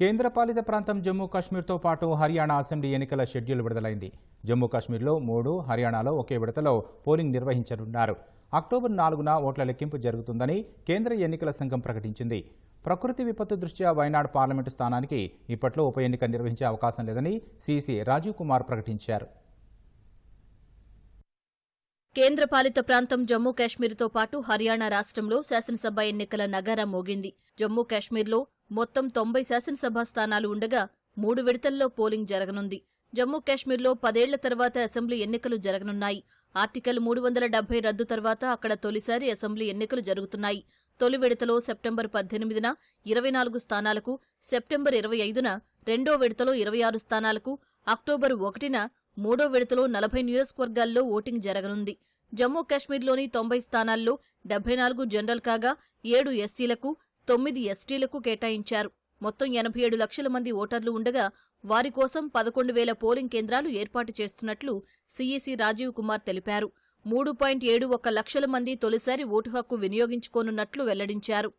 కేంద్రపాలిత ప్రాంతం జమ్మూ కాశ్మీర్తో పాటు హర్యానా అసెంబ్లీ ఎన్నికల షెడ్యూల్ విడుదలైంది. జమ్మూ కాశ్మీర్లో మూడు హర్యానాలో ఒకే విడతలో పోలింగ్ నిర్వహించనున్నారు. అక్టోబర్ నాలుగున ఓట్ల లెక్కింపు జరుగుతుందని కేంద్ర ఎన్నికల సంఘం ప్రకటించింది. ప్రకృతి విపత్తు దృష్ట్యా వైనాడ్ పార్లమెంటు స్థానానికి ఇప్పట్లో ఉప ఎన్నిక నిర్వహించే అవకాశం లేదని సీసీ రాజీవ్ కుమార్ ప్రకటించారు. కేంద్రపాలిత ప్రాంతం జమ్మూ కాశ్మీర్తో పాటు హర్యానా రాష్ట్రంలో శాసనసభ ఎన్నికల నగారా మోగింది. జమ్మూ కాశ్మీర్లో మొత్తం తొంభై శాసనసభ స్థానాలు ఉండగా మూడు విడతల్లో పోలింగ్ జరగనుంది. జమ్మూ కాశ్మీర్లో పదేళ్ళ తర్వాత అసెంబ్లీ ఎన్నికలు జరగనున్నాయి. ఆర్టికల్ మూడు వందల డెబ్బై రద్దు తర్వాత అక్కడ తొలిసారి అసెంబ్లీ ఎన్నికలు జరుగుతున్నాయి. తొలి విడతలో సెప్టెంబర్ పద్దెనిమిదిన ఇరవై నాలుగు స్థానాలకు సెప్టెంబర్ ఇరవై ఐదున రెండో విడతలో ఇరవై ఆరు స్థానాలకు అక్టోబర్ ఒకటిన మూడో విడతలో నలభై నియోజకవర్గాల్లో ఓటింగ్ జరగనుంది. జమ్మూ కాశ్మీర్లోని తొంభై స్థానాల్లో డెబ్బై నాలుగు జనరల్ కాగా ఏడు ఎస్సీలకు తొమ్మిది ఎస్టీలకు కేటాయించారు. మొత్తం ఎనభై ఏడు లక్షల మంది ఓటర్లు ఉండగా వారి కోసం పదకొండు వేల పోలింగ్ కేంద్రాలు ఏర్పాటు చేస్తున్నట్లు సీఈసీ రాజీవ్ కుమార్ తెలిపారు. మూడు పాయింట్ ఏడు ఒక లక్షల మంది తొలిసారి ఓటు హక్కు వినియోగించుకోనున్నట్లు వెల్లడించారు.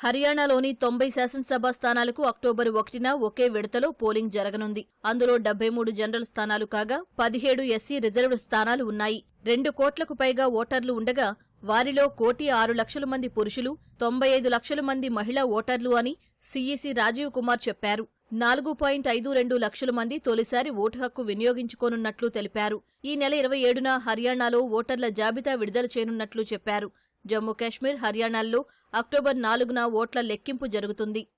హర్యానాలోని తొంభై శాసనసభ స్థానాలకు అక్టోబర్ ఒకటిన ఒకే విడతలో పోలింగ్ జరగనుంది. అందులో డెబ్బై మూడు జనరల్ స్థానాలు కాగా పదిహేడు ఎస్సీ రిజర్వ్డ్ స్థానాలు ఉన్నాయి. రెండు కోట్లకు పైగా ఓటర్లు ఉండగా వారిలో కోటి ఆరు లక్షల మంది పురుషులు తొంభై ఐదు లక్షల మంది మహిళా ఓటర్లు అని సీఈసీ రాజీవ్ కుమార్ చెప్పారు. నాలుగు పాయింట్ ఐదు రెండు లక్షల మంది తొలిసారి ఓటు హక్కు వినియోగించుకోనున్నట్లు తెలిపారు. ఈ నెల ఇరవై ఏడున హర్యానాలో ఓటర్ల జాబితా విడుదల చేయనున్నట్లు చెప్పారు. జమ్మూ కాశ్మీర్ హర్యానాల్లో అక్టోబర్ నాలుగున ఓట్ల లెక్కింపు జరుగుతుంది.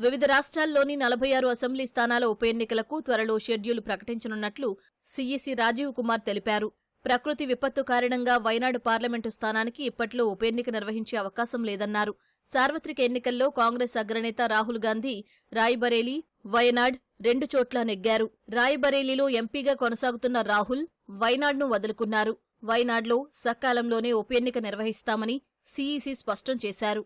వివిధ రాష్ట్రాల్లోని నలభై ఆరు అసెంబ్లీ స్థానాల ఉప ఎన్నికలకు త్వరలో షెడ్యూల్ ప్రకటించనున్నట్లు సీఈసీ రాజీవ్ కుమార్ తెలిపారు. ప్రకృతి విపత్తు కారణంగా వైనాడు పార్లమెంటు స్థానానికి ఇప్పట్లో ఉప ఎన్నిక నిర్వహించే అవకాశం లేదన్నారు. సార్వత్రిక ఎన్నికల్లో కాంగ్రెస్ అగ్రనేత రాహుల్ గాంధీ రాయ్బరేలీ వయనాడ్ రెండు చోట్ల నెగ్గారు. రాయ్బరేలీలో ఎంపీగా కొనసాగుతున్న రాహుల్ వైనాడ్ను వదులుకున్నారు. వైనాడ్లో సకాలంలోనే ఉప ఎన్నిక నిర్వహిస్తామని సీఈసీ స్పష్టం చేశారు.